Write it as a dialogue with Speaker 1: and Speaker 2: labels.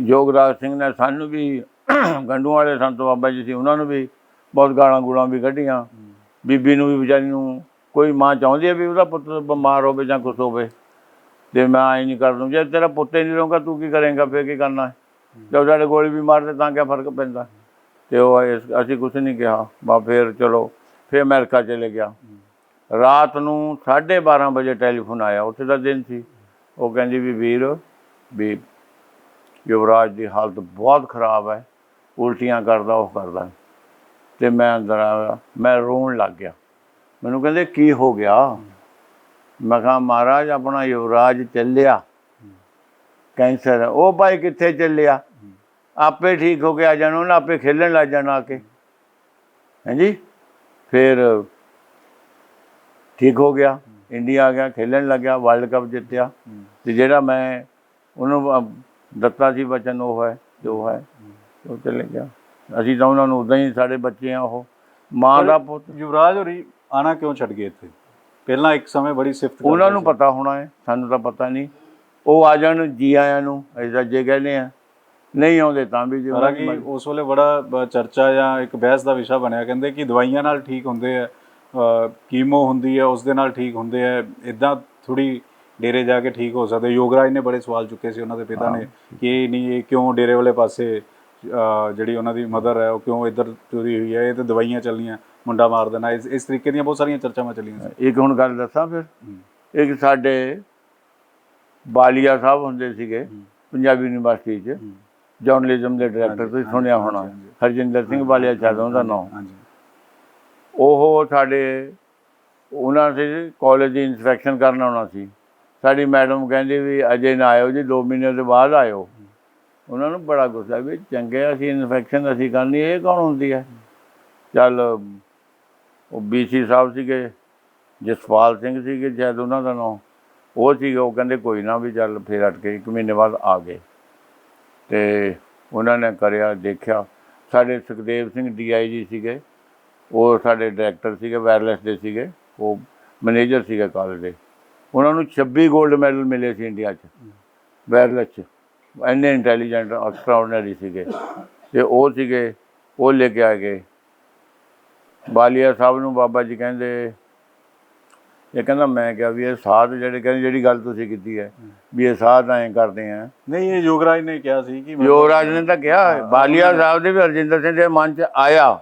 Speaker 1: ਯੋਗਰਾਜ ਸਿੰਘ ਨੇ ਸਾਨੂੰ ਵੀ ਗੰਡੂ ਵਾਲੇ ਸੰਤ ਬਾਬਾ ਜੀ ਸੀ, ਉਹਨਾਂ ਨੂੰ ਵੀ ਬਹੁਤ ਗਾਲਾਂ ਗੂਲਾਂ ਵੀ ਕੱਢੀਆਂ। ਬੀਬੀ ਨੂੰ ਵੀ ਵਿਚਾਰੀ ਨੂੰ ਕੋਈ ਮਾਂ ਚਾਹੁੰਦੀ ਹੈ ਵੀ ਉਹਦਾ ਪੁੱਤ ਬਿਮਾਰ ਹੋਵੇ ਜਾਂ ਕੁਛ ਹੋਵੇ, ਤੇ ਮੈਂ ਆਈ ਨਹੀਂ ਕਰ ਦੂੰ ਜੇ ਤੇਰਾ ਪੁੱਤ ਹੀ ਨਹੀਂ ਰਹੂਗਾ, ਤੂੰ ਕੀ ਕਰੇਂਗਾ, ਫੇਰ ਕੀ ਕਰਨਾ? ਹੈ ਜਦ ਸਾਡੇ ਗੋਲੀ ਵੀ ਮਾਰਦੇ ਤਾਂ ਕਿਆ ਫ਼ਰਕ ਪੈਂਦਾ? ਤੇ ਉਹ ਇਸ- ਅਸੀਂ ਕੁਛ ਨਹੀਂ ਕਿਹਾ। ਬਾ ਫੇਰ ਚਲੋ, ਫੇਰ ਅਮਰੀਕਾ ਚਲੇ ਗਿਆ। ਰਾਤ ਨੂੰ 12:30 ਵਜੇ ਟੈਲੀਫੋਨ ਆਇਆ, ਉੱਥੇ ਦਾ ਦਿਨ ਸੀ। ਉਹ ਕਹਿੰਦੀ ਵੀ ਵੀਰ, ਵੀ ਯੁਵਰਾਜ ਦੀ ਹਾਲਤ ਬਹੁਤ ਖਰਾਬ ਹੈ, ਉਲਟੀਆਂ ਕਰਦਾ, ਉਹ ਕਰਦਾ। ਤੇ ਮੈਂ ਅੰਦਰ ਆਇਆ, ਮੈਂ ਰੋਣ ਲੱਗ ਗਿਆ। ਮੈਨੂੰ ਕਹਿੰਦੇ, ਕੀ ਹੋ ਗਿਆ? ਮੈਂ ਕਿਹਾ, ਮਹਾਰਾਜ, ਆਪਣਾ ਯੁਵਰਾਜ ਚੱਲਿਆ। ਕੈਂਸਰ ਉਹ ਭਾਈ ਕਿੱਥੇ ਚੱਲਿਆ? ਆਪੇ ਠੀਕ ਹੋ ਗਿਆ ਜਾਣਾ, ਉਹਨੇ ਆਪੇ ਖੇਲਣ ਲੱਗ ਜਾਣਾ ਆ ਕੇ। ਹਾਂਜੀ? ਫਿਰ ਠੀਕ ਹੋ ਗਿਆ। ਇੰਡੀਆ ਆ ਗਿਆ, ਖੇਲਣ ਲੱਗਿਆ ਵਰਲਡ ਕੱਪ ਜਿੱਤਿਆ। ਤੇ ਜਿਹੜਾ ਮੈਂ ਉਹਨੂੰ ਦਿੱਤਾ ਸੀ ਬਚਨ ਉਹ ਹੈ ਜੋ ਹੈ ਉਹ ਚਲੇ ਗਿਆ। ਅਸੀਂ ਤਾਂ ਉਹਨਾਂ ਨੂੰ ਉਦਾਂ ਹੀ ਸਾਡੇ ਬੱਚੇ ਆ ਉਹ। ਮਾਂ ਦਾ ਪੁੱਤ।
Speaker 2: ਯੁਵਰਾਜ ਹੋਰੀ ਆਣਾ ਕਿਉਂ ਛੱਡ ਗਏ ਇੱਥੇ? ਪਹਿਲਾਂ ਇੱਕ ਸਮੇਂ ਬੜੀ ਸਿਫਤ
Speaker 1: ਉਹਨਾਂ ਨੂੰ ਪਤਾ ਹੋਣਾ ਹੈ ਸਾਨੂੰ ਤਾਂ ਪਤਾ ਨਹੀਂ। ਉਹ ਆ ਜਾਣ ਜੀ ਆਇਆਂ ਨੂੰ ਅਸੀਂ ਜੇ ਕਹਿੰਦੇ ਆ ਨਹੀਂ ਆਉਂਦੇ ਤਾਂ ਵੀ ਜੀ
Speaker 2: ਉਸ ਵੇਲੇ ਬੜਾ ਚਰਚਾ ਜਾਂ ਇੱਕ ਬਹਿਸ ਦਾ ਵਿਸ਼ਾ ਬਣਿਆ। ਕਹਿੰਦੇ ਕਿ ਦਵਾਈਆਂ ਨਾਲ ਠੀਕ ਹੁੰਦੇ ਆ ਕੀਮੋ ਹੁੰਦੀ ਹੈ ਉਸ ਦੇ ਨਾਲ ਠੀਕ ਹੁੰਦੇ ਆ। ਇਦਾਂ ਥੋੜੀ ਡੇਰੇ ਜਾ ਕੇ ਠੀਕ ਹੋ ਸਕਦੇ। ਯੋਗਰਾਜ ਨੇ ਬੜੇ ਸਵਾਲ ਚੁੱਕੇ ਸੀ ਉਹਨਾਂ ਦੇ ਪਿਤਾ ਨੇ ਕਿ ਇਹ ਨਹੀਂ ਇਹ ਕਿਉਂ ਡੇਰੇ ਵਾਲੇ ਪਾਸੇ ਜਿਹੜੀ ਉਹਨਾਂ ਦੀ ਮਦਰ ਹੈ ਉਹ ਕਿਉਂ ਇੱਧਰ ਤੁਰੀ ਹੋਈ ਹੈ? ਇਹ ਤੇ ਦਵਾਈਆਂ ਚੱਲੀਆਂ ਮੁੰਡਾ ਮਾਰ ਦੇਣਾ। ਇਸ ਇਸ ਤਰੀਕੇ ਦੀਆਂ ਬਹੁਤ ਸਾਰੀਆਂ ਚਰਚਾਵਾਂ ਚੱਲੀਆਂ ਸੀ।
Speaker 1: ਇੱਕ ਹੁਣ ਗੱਲ ਦੱਸਾਂ ਫਿਰ। ਇੱਕ ਸਾਡੇ ਬਾਲੀਆ ਸਾਹਿਬ ਹੁੰਦੇ ਸੀਗੇ। ਪੰਜਾਬੀ ਯੂਨੀਵਰਸਿਟੀ 'ਚ। ਜਰਨਲਿਜ਼ਮ ਦੇ ਡਾਇਰੈਕਟਰ ਤੁਸੀਂ ਸੁਣਿਆ ਹੋਣਾ। ਹਰਜਿੰਦਰ ਸਿੰਘ ਬਾਲੀਆ ਸ਼ਾਇਦ ਉਹਦਾ ਨਾਮ। ਉਹ ਸਾਡੇ ਉਹਨਾਂ ਦੇ ਕਾਲਜ ਦੀ ਇਨਸਪੈਕਸ਼ਨ ਕਰਨ ਆਉਣਾ ਸੀ। ਸਾਡੀ ਮੈਡਮ ਕਹਿੰਦੀ ਵੀ ਅਜੇ ਨਾ ਆਇਓ ਜੀ 2 ਮਹੀਨੇ ਦੇ ਬਾਅਦ ਆਇਓ। ਉਹਨਾਂ ਨੂੰ ਬੜਾ ਗੁੱਸਾ ਵੀ ਚੰਗੇ ਅਸੀਂ ਇਨਫੈਕਸ਼ਨ ਅਸੀਂ ਕਰਨੀ, ਇਹ ਕੌਣ ਹੁੰਦੀ ਹੈ? ਚੱਲ, ਉਹ ਬੀਸੀ ਸਾਹਿਬ ਸੀਗੇ, ਜਸਪਾਲ ਸਿੰਘ ਸੀਗੇ, ਸ਼ਾਇਦ ਉਹਨਾਂ ਦਾ ਨਾਮ। ਉਹ ਸੀਗੇ, ਉਹ ਕਹਿੰਦੇ ਕੋਈ ਨਾ ਵੀ ਚੱਲ ਫੇਰ ਅਟ ਕੇ ਇੱਕ ਮਹੀਨੇ ਬਾਅਦ ਆ ਗਏ। ਤੇ ਉਹਨਾਂ ਨੇ ਕਰਿਆ, ਦੇਖਿਆ। ਸਾਡੇ ਸੁਖਦੇਵ ਸਿੰਘ ਡੀਆਈਜੀ ਸੀਗੇ, ਉਹ ਸਾਡੇ ਡਾਇਰੈਕਟਰ ਸੀਗੇ, ਵਾਇਰਲੈਸ ਦੇ ਸੀਗੇ, ਉਹ ਮੈਨੇਜਰ ਸੀਗੇ ਕਾਲਜ ਦੇ। ਉਹਨਾਂ ਨੂੰ 26 골ਡ ਮੈਡਲ ਮਿਲੇ ਸੀ ਇੰਡੀਆ 'ਚ ਵਾਇਰਲੈਸ 'ਚ। ਇੰਨੇ ਇੰਟੈਲੀਜੈਂਟ ਐਕਸਟਰਾਆਰਡੀਨਰੀ ਸੀਗੇ। ਤੇ ਉਹ ਸੀਗੇ ਉਹ ਲੈ ਕੇ ਆ ਗਏ। ਬਾਲੀਆ ਸਾਹਿਬ ਨੂੰ ਬਾਬਾ ਜੀ ਕਹਿੰਦੇ ਇਹ ਕਹਿੰਦਾ ਮੈਂ ਕਿਹਾ ਵੀ ਇਹ ਸਾਧ ਜਿਹੜੇ ਕਹਿੰਦੇ ਜਿਹੜੀ ਗੱਲ ਤੁਸੀਂ ਕੀਤੀ ਹੈ ਵੀ ਇਹ ਸਾਧ ਐਂ ਕਰਦੇ ਆ।
Speaker 2: ਨਹੀਂ ਇਹ ਯੋਗਰਾਜ ਨੇ ਕਿਹਾ ਸੀ ਕਿ
Speaker 1: ਯੋਗਰਾਜ ਨੇ ਤਾਂ ਕਿਹਾ ਬਾਲੀਆ ਸਾਹਿਬ ਦੇ ਵੀ ਹਰਜਿੰਦਰ ਸਿੰਘ ਦੇ ਮਨ 'ਚ ਆਇਆ।